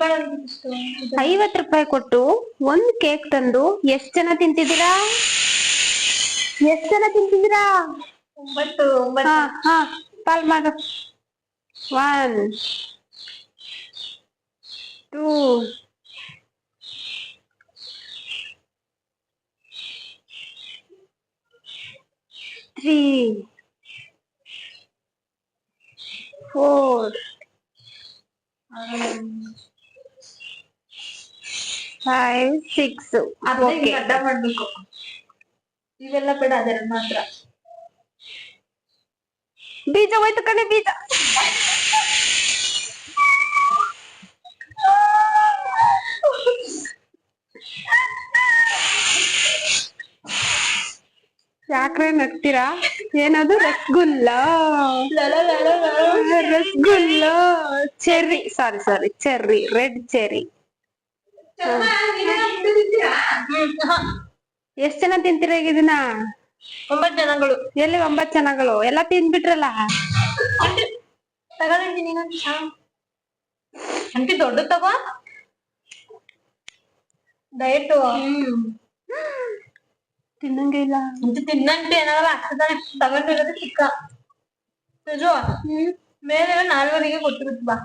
Chicken ಅಂದ್ರೆ ಇಷ್ಟ ಐವತ್ ರೂಪಾಯಿ ಕೊಟ್ಟು ಒಂದ್ ಕೇಕ್ ತಂದು ಎಷ್ಟ್ ಜನ ತಿಂತಿದ್ದೀರಾ ಎಷ್ಟ್ ಜನ ತಿಂತಿದ್ದೀರಾ ಒಂಬತ್ತು ಹಾ ಒಂಬತ್ತು ಹಾ ಪಾಲ್ ಮಾಡು one two three four five six ಅರ್ಧ ಓಕೆ ಹಿಂಗ್ ಅಡ್ಡ ಮಾಡ್ಬೇಕು ಇವೆಲ್ಲ ಬೇಡ ಅದೆರಡು ಮಾತ್ರ ಬೀಜ ಹೋಯ್ತು ಕಣೆ ಬೀಜ ಯಾಕ್ರೆ ನಗ್ತೀರಾ ಏನದು rasgulla ಲಲ ಲಲ ಲಲ. Rasgulla cherry sorry sorry cherry red cherry ಹ್ಮ್. ಹ. ಎಷ್ಟ್ ಜನ ತಿಂತೀರಾ ಈಗ ಇದನ್ನ? ಒಂಬತ್ ಜನಗಳು. ಎಲ್ಲಿ ಒಂಬತ್ ಜನಗಳು? ಎಲ್ಲ ತಿಂದ್ಬಿಟ್ರಲ್ಲ. ಚಾ. ಅಂಟಿ ದೊಡ್ಡ ತಗೋ. ಡಯಟ್ ತಿನ್ನಂಗೆ ಇಲ್ಲ. ಅಂತ ತಿನ್ನಂತೆ ಏನಾಗಲ್ಲ ಅಷ್ಟೇ ತಗೊಂಡಿರೋದು ಚಿಕ್ಕ. ತೇಜು ಮೇಲೆ ನಾಲ್ವರಿಗೆ ಕೊಟ್ಟಿರುತ್ತ ಬಾ.